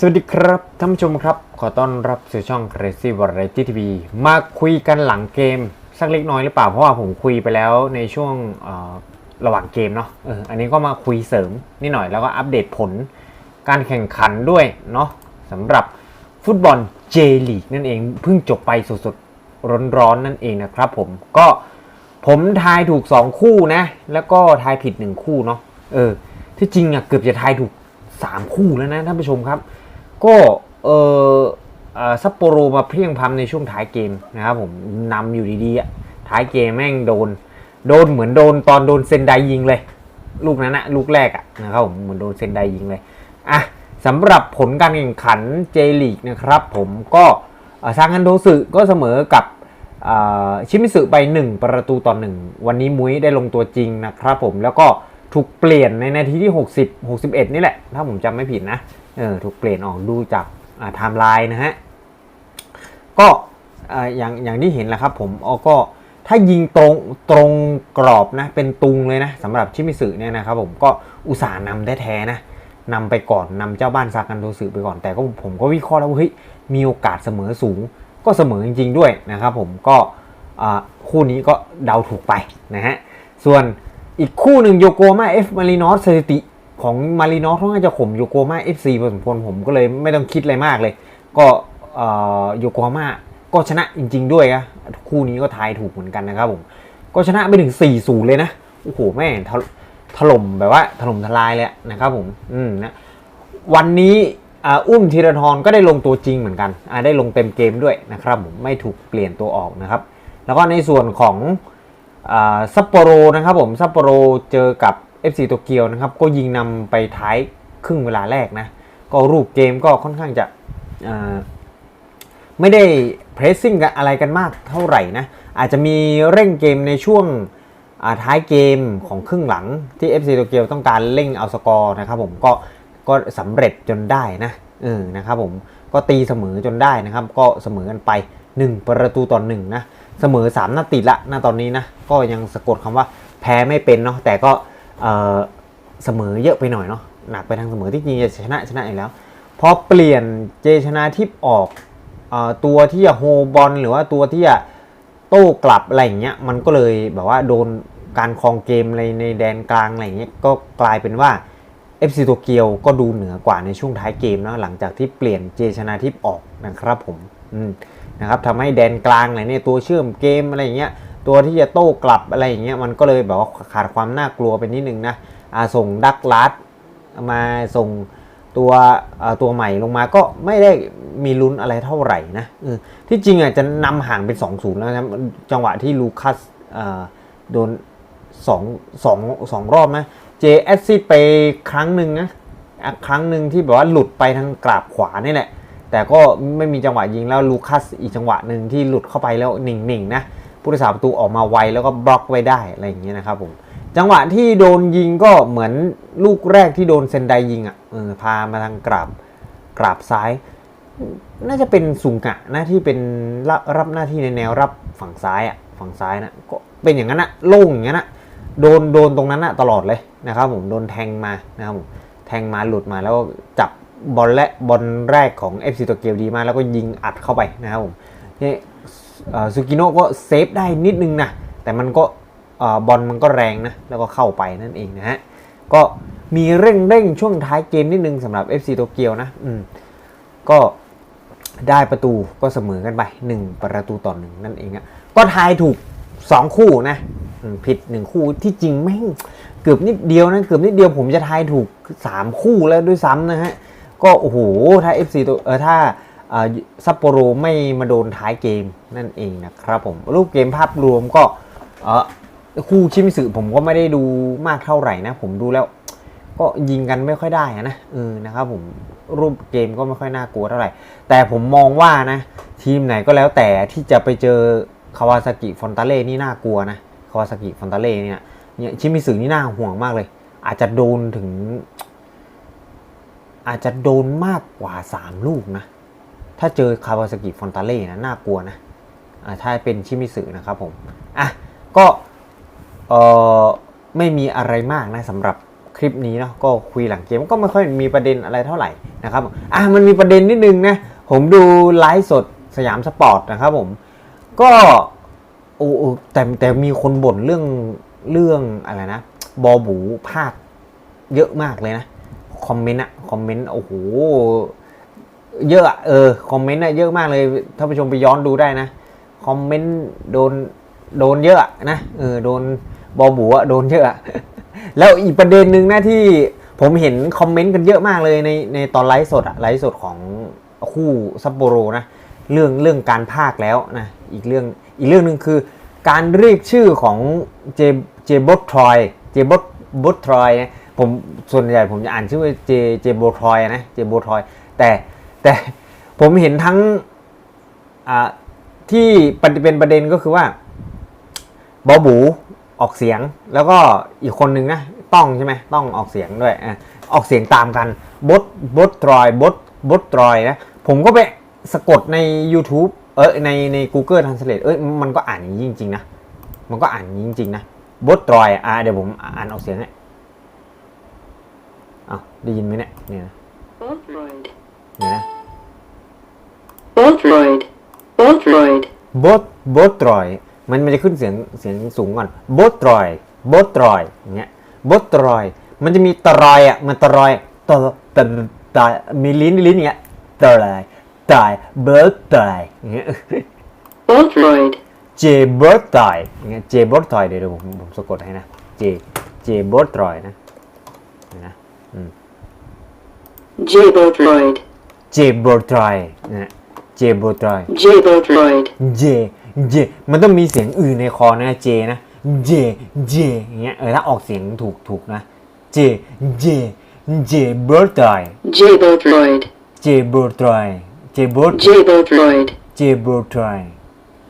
สวัสดีครับท่านผู้ชมครับ ขอต้อนรับสู่ช่อง Crazy Variety TV มาคุยกันหลังเกม สักเล็กน้อยหรือเปล่า เพราะว่าผมคุยไปแล้วในช่วงระหว่างเกมเนาะอออันนี้ก็มาคุยเสริมนิดหน่อยแล้วก็อัปเดตผลการแข่งขันด้วยเนาะสำหรับฟุตบอล J League นั่นเองเพิ่งจบไปสดๆร้อนๆนั่นเองนะครับผมก็ผมทายถูก 2 คู่นะ แล้วก็ทายผิด 1 คู่เนาะเออที่จริงอะเกือบจะทายถูก 3 คู่แล้วนะท่านผู้ชมครับ ก็เออซัปโปโรมาเพียงพล้ำในช่วงท้ายเกมนะครับผมนำอยู่ดีๆท้ายเกมแม่งโดน โดนเหมือนโดนตอนโดนเซนไดยิงเลย ลูกนั้นนะลูกแรกอะนะครับผมเหมือนโดนเซนไดยิงเลยอะสำหรับผลการแข่งขันเจลีกนะครับผมก็เอ่อซางฮันโดสึก็เสมอกับชิมิสึไป 1 ประตูต่อ 1 วันนี้มุ้ยได้ลงตัวจริงนะครับผมแล้วก็ถูกเปลี่ยนในนาทีที่ 60 61 นี่แหละ ถ้าผมจำไม่ผิดนะ เออถูกเปลี่ยนออกดูจากไทม์ไลน์นะฮะ ก็ออย่างอย่างที่เห็นแหละครับผมออก็ถ้ายิงตรงตรงกรอบนะเป็นตุงเลยนะสำหรับชิมิสึเนี่ยนะครับผมก็อุตส่าห์นำแท้ๆนะนำไปก่อนนำเจ้าบ้านซากันโดสึไปก่อนแต่ก็ผมก็วิเคราะห์แล้วเฮ้ยมีโอกาสเสมอสูง ก็เสมอจริงๆด้วยนะครับผมก็คู่นี้ก็เดาถูกไปนะฮะส่วนอีกคู่หนึ่งโยโกมาเอฟมารินอสสถิติ ของมารีนอสค่อนข้างจะข่มโยโกมาเอฟซีพอสมควรผมก็เลยไม่ต้องคิดอะไรมากเลย ก็เอ่อโยโกฮาม่าก็ชนะจริง ๆ ด้วยนะคู่นี้ก็ทายถูกเหมือนกันนะครับผมก็ชนะไปถึง 4 0 เลยนะ โอ้โห แม่ถล่มแบบว่าถล่มทลายเลยนะครับผม อืมนะ วันนี้อุ้มธีรทรก็ได้ลงตัวจริงเหมือนกัน ได้ลงเต็มเกมด้วยนะครับผม ไม่ถูกเปลี่ยนตัวออกนะครับ แล้วก็ในส่วนของอ่าซัปโปโรนะครับผม ซัปโปโรเจอกับ FC โตเกียวนะครับก็ยิงนำไปท้ายครึ่งเวลาแรกนะ ก็รูปเกมก็ค่อนข้างจะไม่ได้เพรสซิ่งกันอะไรกันมากเท่าไหร่นะ อาจจะมีเร่งเกมในช่วงท้ายเกมของครึ่งหลังที่ FC โตเกียวต้องการเร่งเอาสกอร์นะครับผมก็ก็สำเร็จจนได้นะเออนะครับผมก็ตีเสมอจนได้นะครับ ก็เสมอกันไป 1 ประตูต่อ1นะเสมอ 3นัดติดละณตอนนี้นะก็ยังสะกดคำว่าแพ้ไม่เป็นเนาะแต่ก็ เเสมอเยอะไปหน่อยเนาะหนักไปทางเสมอที่จริงจะชนะชนะอยู่แล้วพอเปลี่ยนเจชนาทิพออกอตัวที่จะโฮบอลหรือว่าตัวที่จะโต้กลับอะไรอย่างเงี้ยมันก็เลยแบบว่าโดนการครองเกมในในแดนกลางอะไรอย่างเงี้ยก็กลายเป็นว่า FC โตเกียวก็ดูเหนือกว่าในช่วงท้ายเกมเนาะหลังจากที่เปลี่ยนเจชนาทิพออกนะครับผมมนะครับทำให้แดนกลางอะไรเนี่ยตัวเชื่อมเกมอะไรอย่างเงี้ย ตัวที่จะโต้กลับอะไรอย่างเงี้ยมันก็เลยแบบว่าขาดความน่ากลัวไปนิดนึงนะส่งดักลัดมาส่งตัวตัวใหม่ลงมาก็ไม่ได้มีลุ้นอะไรเท่าไหร่นะที่จริงอะจะนำห่างเป็น2อศูนย์แล้วนะจังหวะที่ลูคัสโดนสองสองสองรอบนะเจเอสซีไปครั้งหนึ่งนะครั้งหนึ่งที่แบบว่าหลุดไปทางกราบขวานี่แหละ แต่ก็ไม่มีจังหวะยิงแล้วลูคัสอีกจังหวะหนึ่งที่หลุดเข้าไปแล้วหนิ่งๆนะ ผู้รักษาประตูออกมาไวแล้วก็บล็อกไว้ได้อะไรอย่างเงี้ยนะครับผมจังหวะที่โดนยิงก็เหมือนลูกแรกที่โดนเซนไดยิงอะเออพามาทางกราบกราบซ้าย น่าจะเป็นสุงกะนะที่เป็นรับรับหน้าที่ในแนวรับฝั่งซ้ายอะฝั่งซ้ายนะก็เป็นอย่างนั้นนะโล่งอย่างนั้นนะโดนโดนตรงนั้นนะตลอดเลยนะครับผมโดนแทงมานะครับผมแทงมาหลุดมาแล้วก็จับบอลและบอลแรกของ FC โตเกียวดีมากแล้วก็ยิงอัดเข้าไปนะครับผมนี่ ซูกิโนะก็เซฟได้นิดนึงนะ แต่มันก็บอลมันก็แรงนะ แล้วก็เข้าไปนั่นเองนะฮะ ก็มีเร่งเร่งช่วงท้ายเกมนิดนึงสำหรับ FC โตเกียวนะ อืม ก็ได้ประตูก็เสมอกันไป 1 ประตูต่อหนึ่งนั่นเองอะก็ทายถูก 2 คู่นะ ผิด 1 คู่ที่จริงแม่งเกือบนิดเดียวนะ เกือบนิดเดียวผมจะทายถูก 3 คู่แล้วด้วยซ้ำนะฮะ ก็โอ้โห ถ้า FC ตัวเออถ้า ซัปโปโรไม่มาโดนท้ายเกมนั่นเองนะครับผมรูปเกมภาพรวมก็คู่ชิมิสึผมก็ไม่ได้ดูมากเท่าไหร่นะ ผมดูแล้ว ก็ยิงกันไม่ค่อยได้นะเออนะครับผมรูปเกมก็ไม่ค่อยน่ากลัวเท่าไหร่ แต่ผมมองว่านะ ทีมไหนก็แล้วแต่ที่จะไปเจอคาวาซากิฟอนตาเล่นี่น่ากลัวนะคาวาซากิฟอนตาเล่เนี่ยเนี่ยชิมิสึนี่น่าห่วงมากเลย อาจจะโดนถึง อาจจะโดนมากกว่า 3 ลูกนะ ถ้าเจอคาวาซากิฟอนตาเล่นะน่ากลัวนะถ้าเป็นชิมิสึนะครับผมอะก็เออไม่มีอะไรมากนะสำหรับคลิปนี้เนาะก็คุยหลังเกมก็ไม่ค่อยมีประเด็นอะไรเท่าไหร่นะครับอะมันมีประเด็นนิดนึงนะผมดูไลฟ์สดสยามสปอร์ตนะครับผมก็โอ้โอ้แต่แต่มีคนบ่นเรื่องเรื่องอะไรนะ บอบูภาคเยอะมากเลยนะ คอมเมนต์อะคอมเมนต์โอ้โห เยอะเออคอมเมนต์อะเยอะมากเลยท่านผู้ชมไปย้อนดูได้นะคอมเมนต์โดนโดนเยอะนะเออโดนบอบูอะโดนเยอะ แล้วอีกประเด็นหนึ่งนะที่ผมเห็นคอมเมนต์กันเยอะมากเลยในในตอนไลฟ์สดอะไลฟ์สดของคู่ซัปโปโรนะเรื่องเรื่องการพากแล้วนะอีกเรื่องอีกเรื่องหนึ่งคือ การเรียกชื่อของเจเจบอทรอยเจบอทบอทรอยผมส่วนใหญ่ผมจะอ่านชื่อว่าเจเจโบทรอยนะเจโบทรอยแต่ แต่ผมเห็นทั้งที่ประเป็นประเด็นก็คือว่าบอบูออกเสียงแล้วก็อีกคนนึงนะต้องใช่ไหมต้องออกเสียงด้วยออกเสียงตามกันบดบดทรอยบดบดทรอยนะผมก็ไปสะกดใน YouTube เออในใน Google Translate เอ้ยมันก็อ่านอย่างนี้จริง ๆ นะ มันก็อ่านอย่างนี้จริง ๆ นะบดทรอยอะเดี๋ยวผมอ่านออกเสียงให้อ้าวได้ยินไหมเนี่ยเนี่ยนะ Bothroyd. เนี่ยนะ Bothroyd. Bothroyd. บดบดทรอยมันมันจะขึ้นเสียงเสียงสูงก่อนบดทรอยบดทรอยอย่างเงี้ยบดทรอยมันจะมีตรอยอะ มันตรอยตตตตมีลิ้นลิ้นอย่างเงี้ยตรอยตายเบิร์ดตายอย่างเงี้ย Bothroyd. เจเบิร์ดตายอย่างเงี้ยเจเบิร์ดตายเดี๋ยวเดี๋ยวผมผมสะกดให้นะเจเจเบิร์ดตายนะเห็นนะ J. Bothroyd. เจเบิร์ดตายนะเจเบิร์ดตาย J. Bothroyd. เจเจมันต้องมีเสียงอื่นในคอนะเจนะเจเจอย่างเงี้ยเออถ้าออกเสียงถูกถูกนะเจเจเจเบิร์ดไ J. Bothroyd. เจเบิร์ดไเจเบิร์ด J. Bothroyd. เจเบิร์ดไ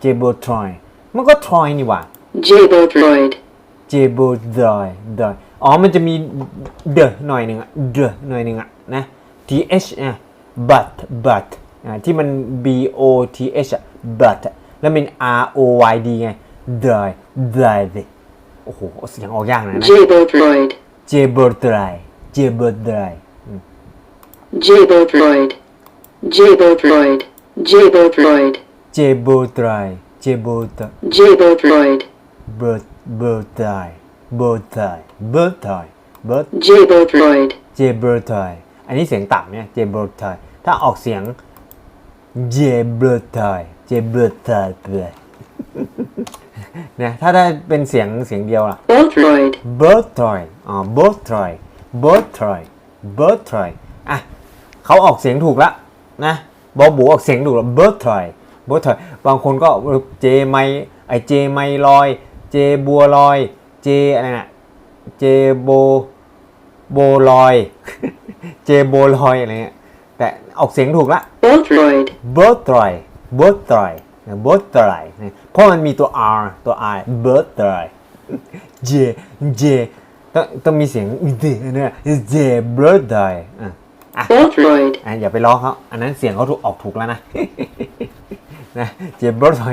เจเบิร์ดไมันก็ทรอยนี่หว่า J. Bothroyd. เจเบิร์ดไดอ๋อ มันจะมีเดหน่อยหนึ่งอะเดหน่อยหนึ่งอะนะ th อะ but but อ่า ที่มัน b o t h อะ but แล้วเป็น r o y d ไง die die โอ้โหเสียงออกยากนะนะ J. Bothroyd. เจเบิร์ดไเจเบิร์ดไ J. Bothroyd. J. Bothroyd. J. Bothroyd. เจเบิร์ดไเจเบิร์ด J. Bothroyd. เบิร์ดเบิร์ดไเบิร์ดไเบิร์ดไเบิร์ด J. Bothroyd. เจเบิร์ดไอันนี้เสียงต่ำเนี่ยเจเบิร์ดไถ้าออกเสียง เจเบิร์ดไเจเบิร์ดไเลยเนี่ยถ้าได้เป็นเสียงเสียงเดียวล่ะ Bothroyd. เบิร์ดไอ๋อเบิร์ดไเบิร์ดไเบิร์ดไอะเขาออกเสียงถูกแล้วนะบอบูออกเสียงถูกแล้วเบิร์ดไเบิร์ดไบางคนก็เจไมไอเจไมลอย เจบัวลอย เจอะไรนะเจโบโบลอย เจโบลอยอะไรเงี้ย แต่ออกเสียงถูกละ Bothroyd. เบิร์ดไตรเบิร์ดไตรเบิร์ดไตรเพราะมันมีตัว R ตัว R เบิร์ดไตร J J ต้องต้องมีเสียงเดเนี่ย J เบิร์ดไตรอะอะ Bothroyd. อะอย่าไปล้อเขาอันนั้นเสียงเขาถูกออกถูกแล้วนะนะเจเบิร์ดไตร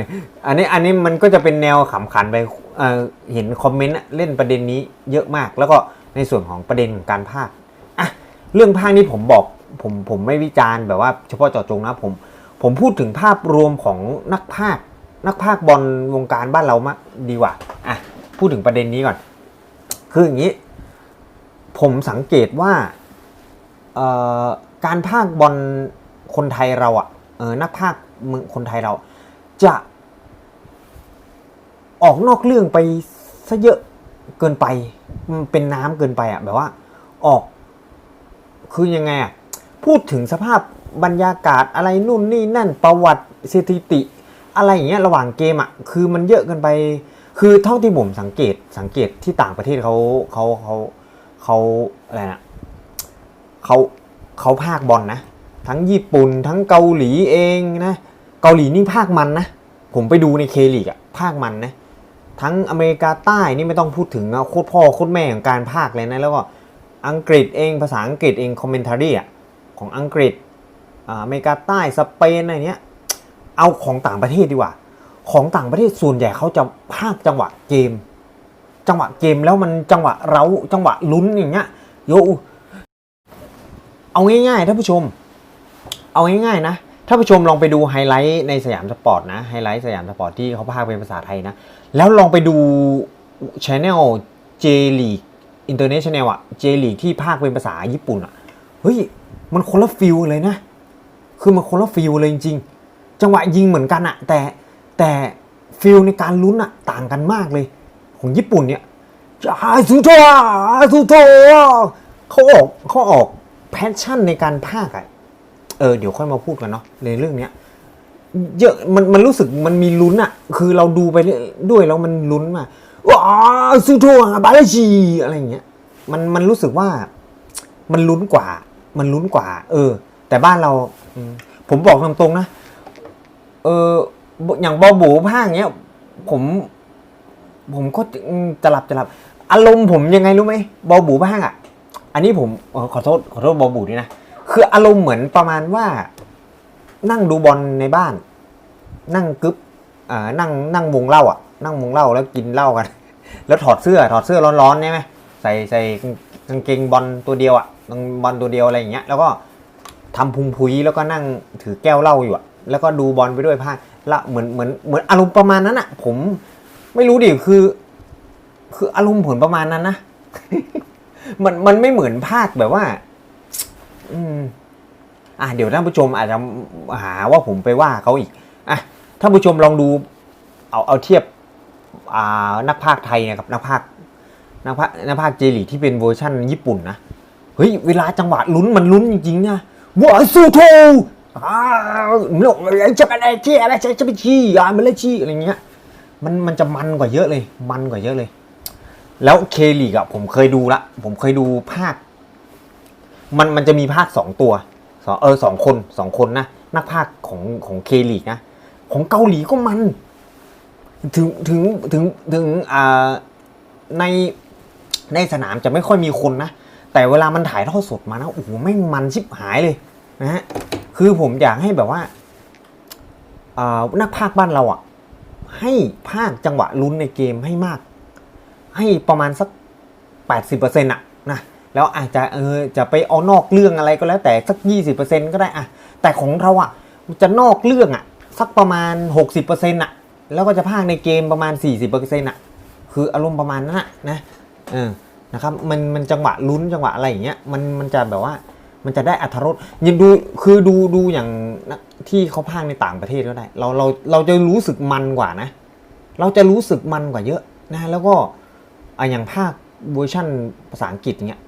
อันนี้อันนี้มันก็จะเป็นแนวขำขันไปเอ่อเห็นคอมเมนต์อะเล่นประเด็นนี้เยอะมาก แล้วก็ในส่วนของประเด็นของการพากย์อะเรื่องภาคนี้ผมบอก ผมผมไม่วิจารณ์แบบว่าเฉพาะเจาะจงนะผมผมพูดถึงภาพรวมของนักภาคนักภาคบอลวงการบ้านเรามากดีกว่าอะพูดถึงประเด็นนี้ก่อน คืออย่างนี้ ผมสังเกตว่าเอ่อการภาคบอลคนไทยเราอะ่ะเออนักภาคมือคนไทยเรา จะออกนอกเรื่องไปซะเยอะเกินไปเป็นน้ำเกินไปอะ่ะแบบว่าออกคือยังไงอะ พูดถึงสภาพบรรยากาศอะไรนู่นนี่นั่นประวัติสถิติ อะไรอย่างเงี้ยระหว่างเกมอะคือมันเยอะกันไป คือเท่าที่ผมสังเกตสังเกตที่ต่างประเทศเขาเขาเขาเขาอะไรนะเขาเขาภาคบอลนะ ทั้งญี่ปุ่นทั้งเกาหลีเองนะเกาหลีนี่ภาคมันนะ ผมไปดูในเคลีกอะภาคมันนะทั้งอเมริกาใต้นี่ไม่ต้องพูดถึงนะโคตรพ่อโคตรแม่ของการภาคเลยนะ แล้วก็อังกฤษเองภาษาอังกฤษเองคอมเมนต์รีอะ ของอังกฤษอ่าเมริกาใต้สเปนอะไรเนี้ยเอาของต่างประเทศดีกว่า ของต่างประเทศส่วนใหญ่เขาจะภาคจังหวะเกม จังหวะเกมแล้วมันจังหวะเราจังหวะลุ้นอย่างเงี้ยโยเอาง่ายๆท่านผู้ชม เอาง่ายๆนะท่านผู้ชมลองไปดูไฮไลท์ในสยามสปอร์ตนะไฮไลท์สยามสปอร์ตที่เขาพากเป็นภาษาไทยนะ แล้วลองไปดูช anel J League International อะ J League ที่พากเป็นภาษาญี่ปุ่นอะเฮ้ย มันคนละฟิลเลยนะ คือมันคนละฟิลเลยจริงๆ จังหวะยิงเหมือนกันอะแต่แต่ฟิลในการลุ้นอะต่างกันมากเลย ของญี่ปุ่นเนี่ยอาสุโตอาสุโตเขาออกเขาออกแพชชั่นในการพากย์อะเออเดี๋ยวค่อยมาพูดกันเนาะในเรื่องเนี้ยเยอะมันมันรู้สึกมันมีลุ้นอะคือเราดูไปด้วยแล้วมันลุ้นมาว้าสุโตบาลาชีอะไรอย่างเงี้ยมันมันรู้สึกว่ามันลุ้นกว่า มันลุ้นกว่า เออ แต่บ้านเราอืมผมบอกตรงๆนะเอออย่างบอบูภาคเนี้ย ผม ผมก็อืมจะหลับจะหลับ อารมณ์ผมยังไงรู้ไหมบอบูภาคอะ อันนี้ผมเออขอโทษขอโทษบอบูด้วยนะคืออารมณ์เหมือนประมาณว่า นั่งดูบอลในบ้าน นั่งกึ๊บอ่านั่งนั่งวงเหล้าอะ นั่งวงเหล้าแล้วกินเหล้ากัน แล้วถอดเสื้อถอดเสื้อร้อนๆใช่ไหมใส่ใส่กางเกงบอลตัวเดียวอะกาง บอลตัวเดียวอะไรอย่างเงี้ยแล้วก็ทำพุงพุยแล้วก็นั่งถือแก้วเหล้าอยู่อะแล้วก็ดูบอลไปด้วยพากละเหมือนเหมือนเหมือนอารมณ์ประมาณนั้นอะผมไม่รู้ดิคือ คืออารมณ์ผลประมาณนั้นนะมันมันไม่เหมือนภาคแบบว่า อืม อะเดี๋ยวท่านผู้ชมอาจจะหาว่าผมไปว่าเขาอีกอะท่านผู้ชมลองดู เอาเอาเทียบ อ่า นักพากย์ไทยเนยกับนักพากย์นักพากย์นักพากย์เจลีที่เป็นเวอร์ชั่นญี่ปุ่นนะ เฮ้ยเวลาจังหวะลุ้นมันลุ้นจริงๆนะว้าสู้โทอ่าโลกอะไรจะอะไรที่อะไรจะจะไปชี้อ่ามันเลยชี้อะไรเงี้ยมันมันจะมันกว่าเยอะเลย มันกว่าเยอะเลย แล้วเคลีกอะผมเคยดูละ ผมเคยดูภาค มันมันจะมีภาคสองตัวสองเออสองคนสองคนนะนักภาคของของเคลีกนะ ของเกาหลีก็มัน ถึงถึงถึงถึงอ่าในในสนามจะไม่ค่อยมีคนนะ แต่เวลามันถ่ายทอดสดมานะโอ้โหแม่มันชิบหายเลยนะฮะคือผมอยากให้แบบว่าอ่านักภาคบ้านเราอะ ให้ภาคจังหวะลุ้นในเกมให้มาก ให้ประมาณสัก 80%อะนะแล้วอาจจะเออจะไปเอานอกเรื่องอะไรก็แล้วแต่สัก 20%ก็ได้อะแต่ของเราอะจะนอกเรื่องอะสักประมาณ 60%อะแล้วก็จะพากในเกมประมาณ 40%อะคืออารมณ์ประมาณนั้นอะนะเออ นะครับมันมันจังหวะลุ้นจังหวะอะไรอย่างเงี้ยมันมันจะแบบว่ามันจะได้อัธรสยินดูคือดูดูอย่างที่เขาพากในต่างประเทศก็ได้เราเราเราจะรู้สึกมันกว่านะ เราจะรู้สึกมันกว่าเยอะนะแล้วก็อะอย่างภาคเวอร์ชั่นภาษาอังกฤษเนี้ย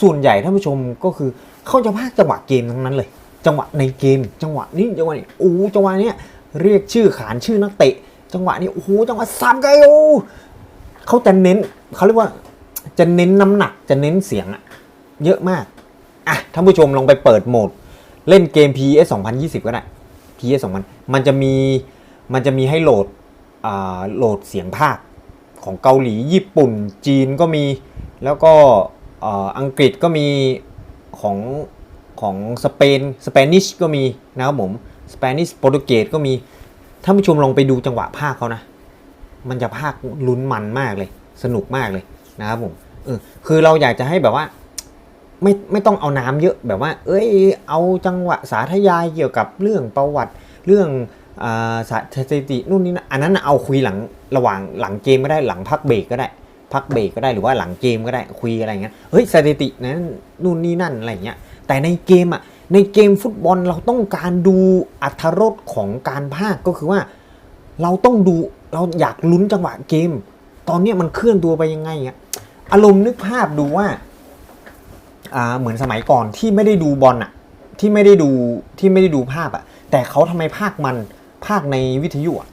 ส่วนใหญ่ท่านผู้ชมก็คือเขาจะภาคจังหวะเกมทั้งนั้นเลย จังหวะในเกม จังหวะนี้จังหวะนี้โอ้จังหวะเนี้ยเรียกชื่อขานชื่อนักเตะ จังหวะนี้โอ้โหจังหวะสามไกโอเขาจะเน้นเขาเรียกว่า จะเน้นน้ำหนักจะเน้นเสียงอะเยอะมาก อะท่านผู้ชมลองไปเปิดโหมด เล่นเกม PS 2020 ก็ได้ PS 2000มันจะมีมันจะมีให้โหลดโหลดเสียงภาคของเกาหลีญี่ปุ่น จีนก็มีแล้วก็อ่ออังกฤษก็มีของของสเปนสเปนิชก็มีนะครับผมสเปนิชโปรตุเกสก็มีท่านผู้ชมลองไปดูจังหวะภาคเขานะ มันจะภาคลุ้นมันมากเลย สนุกมากเลย นะครับผมเออคือเราอยากจะให้แบบว่า ไม่ไม่ต้องเอาน้ำเยอะแบบว่า เอ้ย เอาจังหวะสาธยายเกี่ยวกับเรื่องประวัติเรื่องอ่าสถิตินู่นนี่นะอันนั้นเอาคุยหลังระหว่างหลังเกมก็ได้หลังพักเบรกก็ได้ พักเบรกก็ได้หรือว่าหลังเกมก็ได้คุยอะไรเงี้ยเฮ้ยสถิตินะนู่นนี่นั่นอะไรเงี้ยแต่ในเกมอะในเกมฟุตบอลเราต้องการดูอัธรสของการพาก็คือว่า เราต้องดูเราอยากลุ้นจังหวะเกม ตอนนี้มันเคลื่อนตัวไปยังไงอะ อารมณ์นึกภาพดูว่าอ่าเหมือนสมัยก่อนที่ไม่ได้ดูบอลอะที่ไม่ได้ดูที่ไม่ได้ดูภาพอะแต่เขาทำไมภาคมันภาคในวิทยุอะ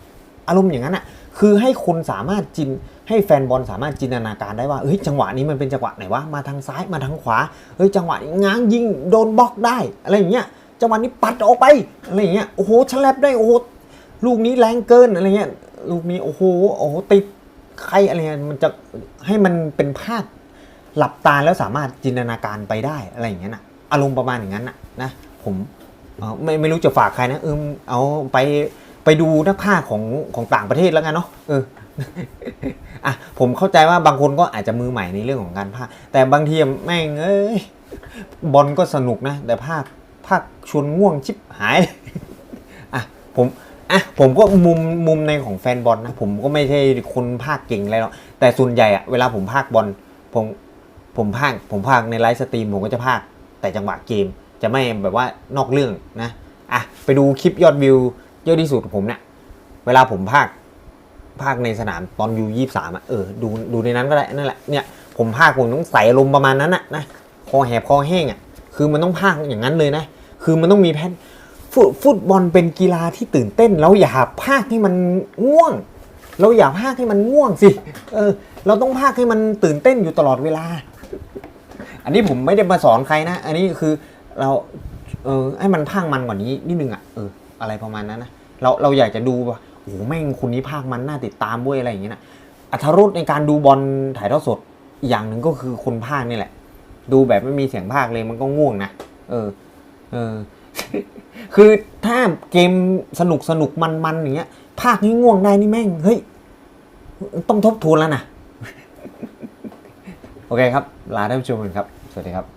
อารมณ์อย่างนั้นอะคือให้คนสามารถจินให้แฟนบอลสามารถจินตนาการได้ว่าเฮ้ยจังหวะนี้มันเป็นจังหวะไหนวะมาทางซ้ายมาทางขวาเฮ้ยจังหวะง้างยิงโดนบล็อกได้อะไรอย่างเงี้ยจังหวะนี้ปัดออกไปอะไรอย่างเงี้ยโอ้โหฉลับได้โอ้โหลูกนี้แรงเกินอะไรเงี้ยลูกนี้โอ้โหโอ้โหติด ใครอะไรมันจะให้มันเป็นภาพหลับตาแล้วสามารถจินตนาการไปได้อะไรอย่างเงี้ยนะอารมณ์ประมาณอย่างนั้นนะนะผมออไม่ไม่รู้จะฝากใครนะเออเอาไปไปดูนักภาคของของต่างประเทศแล้วกันเนาะเอออะผมเข้าใจว่าบางคนก็อาจจะมือใหม่ในเรื่องของการพาแต่บางทีแม่งเอ้ยบอลก็สนุกนะ แต่ภาคภาคชวนง่วงชิบหายอะผม อะผมก็มุมมุมในของแฟนบอลนะ ผมก็ไม่ใช่คนภาคเก่งอะไรหรอกแต่ส่วนใหญ่อะเวลาผมภาคบอลผมผมภาคผมภาคในไลฟ์สตรีมผมก็จะภาคแต่จังหวะเกมจะไม่แบบว่านอกเรื่องนะอะไปดูคลิปยอดวิวเยอะที่สุดของผมเนี่ยเวลาผมภาคภาคในสนามตอนยูยี่สามอะเออดูดูในนั้นก็ได้นั่นแหละเนี่ยผมภาคผมต้องใส่อารมประมาณนั้นอะนะคอแหบคอแห้งอะคือมันต้องภาคอย่างนั้นเลยนะ คือมันต้องมีแพท ฟุตฟุตบอลเป็นกีฬาที่ตื่นเต้น เราอย่าภาคให้มันง่วง เราอย่าภาคให้มันง่วงสิเออเราต้องภาคให้มันตื่นเต้นอยู่ตลอดเวลา อันนี้ผมไม่ได้มาสอนใครนะ อันนี้คือเราเออให้มันภาคมันกว่านี้นิดนึงอะเอออะไรประมาณนั้นนะเราเราอยากจะดูว่าโอ้โหแม่งคนนี้ภาคมันน่าติดตามเว้ยอะไรอย่างเงี้ยนะอัธรสในการดูบอลถ่ายทอดสดอีกอย่างหนึ่งก็คือคนภาคนี่แหละ ดูแบบไม่มีเสียงภาคเลยมันก็ง่วงนะเออ เออ คือถ้าเกมสนุกสนุกมันมันอย่างเงี้ย ภาคนี้ง่วงได้นี่แม่ง เฮ้ย ต้องทบทวนแล้วนะ โอเคครับ ลาท่านผู้ชมกันครับ สวัสดีครับ